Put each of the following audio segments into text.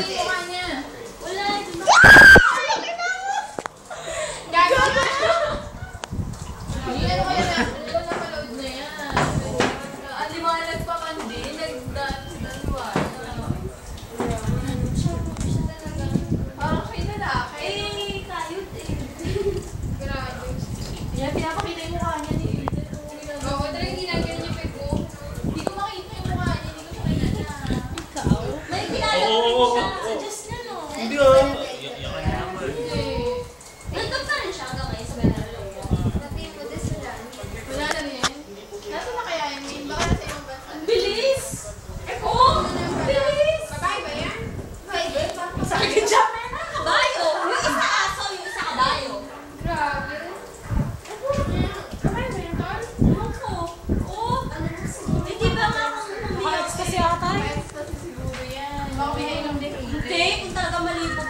Thank you. Nandog pa rin siya hanggang ngayon sa Benarlo. Natin mo din. Wala na rin. Nasaan na kaya? Baka nasa ibang bansa. Bilis! Eko! Ang bilis! Babae ba yan? Babae ba? Sa akin siya. Kabayo! Yung isa aso, yung isa kabayo. Grabe. Hindi ba nga kung umiyak? Kasi ata. Kasi siguro yan. Baka pinainom din. Hindi.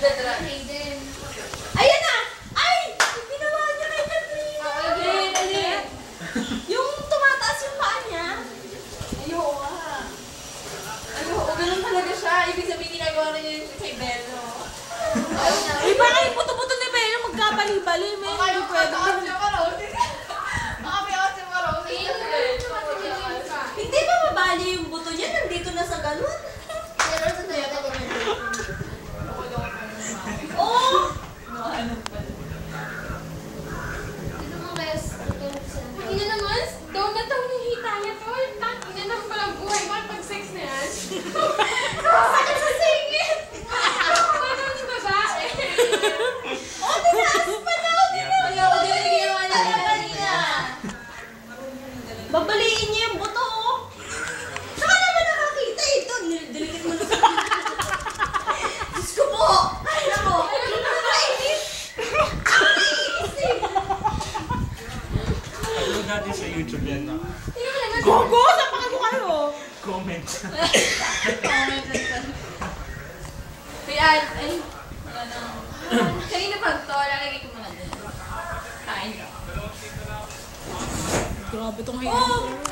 the oh, tinaas pa na ako din yun. Kaya ako din ginawa na lang kanina. Babaliin niya yung buto, oh. Saka naman nakakita ito. Delikit mo na sa Diyos ko po. Ay, nako. Nakainis. Nakainis eh. Ano natin sa YouTube yan na? Gogo! Sapakan ko kayo! Comment. Comment. Kaya, ay, Grabe itong hidden oh!